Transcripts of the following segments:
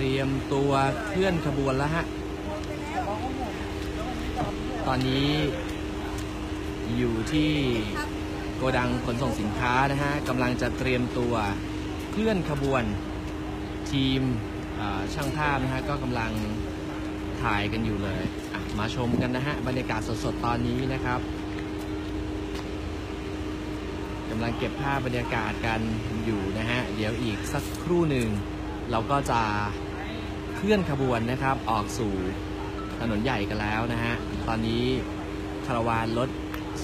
เตรียมตัวเคลื่อนขบวนแล้วฮะ ตอนนี้อยู่ที่โกดังขนส่งสินค้านะฮะกำลังจะเตรียมตัวเคลื่อนขบวนทีมช่างภาพนะฮะก็กำลังถ่ายกันอยู่เลยมาชมกันนะฮะบรรยากาศสดๆ ตอนนี้นะครับกำลังเก็บภาพบรรยากาศกันอยู่นะฮะ เดี๋ยวอีกสักครู่หนึ่ง เราก็จะ เคลื่อนขบวนนะครับออกสู่ถนนใหญ่กันแล้วนะฮะ ตอนนี้คาราวานรถ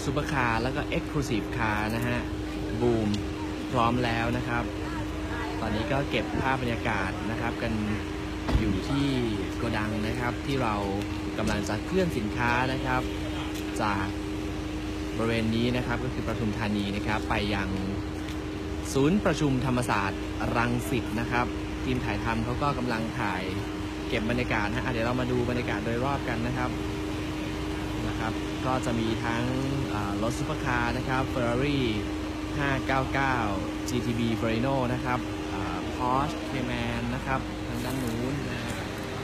ซูเปอร์คาร์แล้วก็เอ็กซ์คลูซีฟคาร์นะฮะ บูมพร้อมแล้วนะครับ ตอนนี้ก็เก็บภาพบรรยากาศนะครับ กันอยู่ที่โกดังนะครับที่เรากำลังจะเคลื่อนสินค้านะครับ จากบริเวณนี้นะครับก็คือประทุมธานีนะครับ ไปยังศูนย์ประชุมธรรมศาสตร์รังสิตนะครับ ทีมถ่ายทำเขาก็กำลังถ่ายเก็บบรรยากาศนะฮะเดี๋ยวเรามาดูบรรยากาศโดยรอบกันนะครับนะครับ ก็จะมีทั้งรถซุปเปอร์คาร์นะครับ Ferrari 599 GTB Verino นะครับอ่า Porsche Cayman นะครับทางด้านนู้นนะ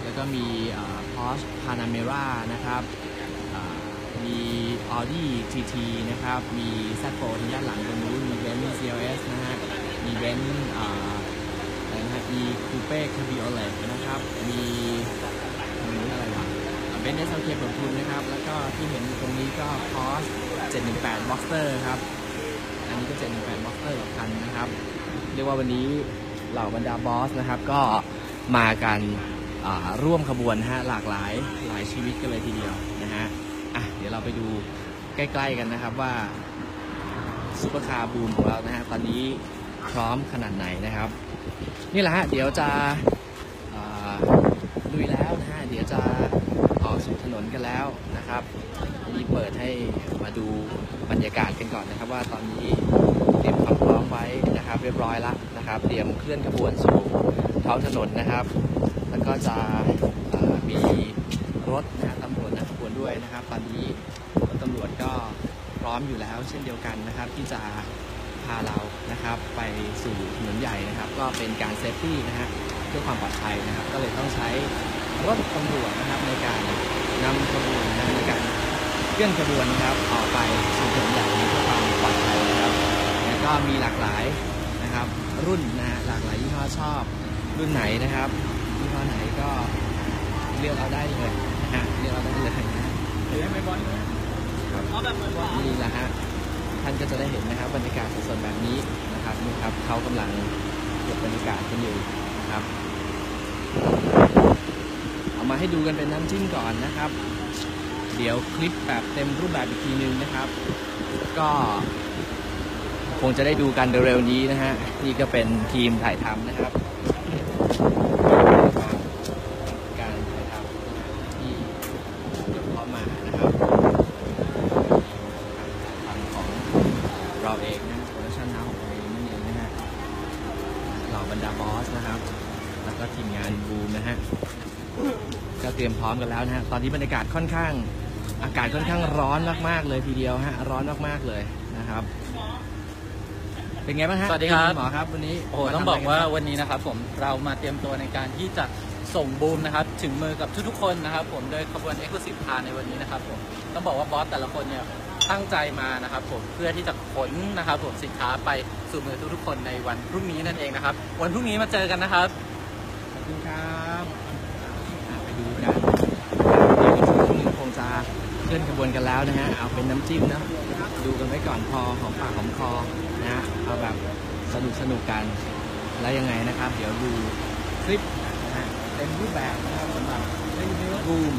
แล้วก็มีอ่า Porsche Panamera นะครับมี Audi TT นะครับ มี Z4 ทางด้านหลังตรงนู้น มี Benz CLS นะฮะ มี Benz มี Coupe Cabriolet นะครับ มีอะไรวะเบนซ์เอสเอลเคเปิดทุนนะครับ แล้วก็ที่เห็นตรงนี้ก็ Porsche 718 Boxster ครับ อันนี้ก็จะเป็นแฟนบ็อกเตอร์กับคันนะครับ เรียกว่าวันนี้เหล่าบรรดาบอสนะครับ ก็มากันร่วมขบวนฮะหลากหลายหลายชีวิตกันเลยทีเดียวนะฮะอะเดี๋ยวเราไปดูใกล้ๆกันนะครับว่าซูเปอร์คาร์บูมของเรานะฮะตอนนี้พร้อมขนาดไหนนะครับ นี่แหละฮะเดี๋ยวจะลุยแล้วนะฮะเดี๋ยวจะออกสู่ถนนกันแล้วนะครับนี่เปิดให้มาดูบรรยากาศกันก่อนนะครับ ว่าตอนนี้เตรียมความพร้อมไว้นะครับ เรียบร้อยแล้วนะครับ เตรียมเคลื่อนขบวนสู่ท้องถนนนะครับ แล้วก็จะมีรถนะตำรวจนะขบวนด้วยนะครับ ตอนนี้ตำรวจก็พร้อมอยู่แล้วเช่นเดียวกันนะครับ ที่จะาเรานะครับ ไปสู่ถนนใหญ่นะครับ ก็เป็นการเซฟตี้นะฮะเพื่อความปลอดภัยนะครับ ก็เลยต้องใช้รถตำรวจนะครับในการนำขบวนนะในการเคลื่อนขบวนนะครับออกไปสู่ถนนใหญ่นี้เพื่อความปลอดภัยนะครับแล้วก็มีหลากหลายนะครับ รุ่นนะฮะหลากหลายยี่ห้อชอบรุ่นไหนนะครับยี่ห้อไหนก็เลือกเอาได้เลยนะฮะเลือกเอาได้เลยนะฮะหรือให้ไม่บอลครับเอาแบบเหมือนหวานนี่แหละฮะ ท่านก็จะได้เห็นนะครับบรรยากาศสดๆแบบนี้นะครับนี่ครับเขากำลังเก็บบรรยากาศกันอยู่นะครับเอามาให้ดูกันเป็นน้ำจิ้มก่อนนะครับ เดี๋ยวคลิปแบบเต็มรูปแบบอีกทีนึงนะครับ ก็คงจะได้ดูกันเร็วๆนี้นะฮะนี่ก็เป็นทีมถ่ายทำนะครับ การถ่ายทำที่เดี๋ยวพร้อมมานะครับทำของเราเองนะโปรดักชั่นเฮาของเราเองนั่นเองนะฮะเหล่า บรรดาบอสนะครับ แล้วก็ทีมงานบูมนะฮะก็เตรียมพร้อมกันแล้วนะฮะตอนนี้บรรยากาศค่อนข้าง อากาศค่อนข้างร้อนมากๆเลยทีเดียวฮะร้อนมากๆเลยนะครับ เป็นไงบ้างฮะสวัสดีครับ ณหมอครับวันนี้โอ้โหมต้องทำะบไรอกว่าครับวันนี้นะครับผมเรามาเตรียมตัวในการที่จะส่งบูมนะครับถึงมือกับทุกๆคนนะครับผมโดยขบวน Exclusive Car ในวันนี้นะครับผมต้องบอกว่าบอสแต่ละคนเนี่ย ตั้งใจมานะครับผมเพื่อที่จะขนนะครับผมสินค้าไปสู่มือทุกๆคนในวันพรุ่งนี้นั่นเองนะครับ วันพรุ่งนี้มาเจอกันนะครับขอบคุณครับอะไปดูกันเดี๋ยวอีกสักครู่หนึงคงจะเคลื่อนขบวนกันแล้วนะฮะเอาเป็นน้ำจิ้มนะดูกันไว้ก่อนพอหอมปากหอมคอนะฮะเอาแบบสนุกสนุกกันแล้วยังไงนะครับ เดี๋ยวดูคลิปนะฮะเต็มรูปแบบนะครับสำหรับบูม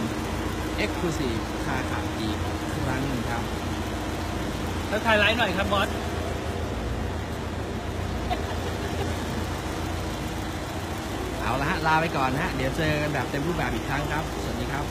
เอ็กซ์คลูซีฟคาขับอีกครั้งหนึ่งครับ แล้วถ่ายไลฟ์หน่อยครับบอสเอาละฮะลาไปก่อนนะฮะ เดี๋ยวเจอกันแบบเต็มรูปแบบอีกครั้งครับ สวัสดีครับ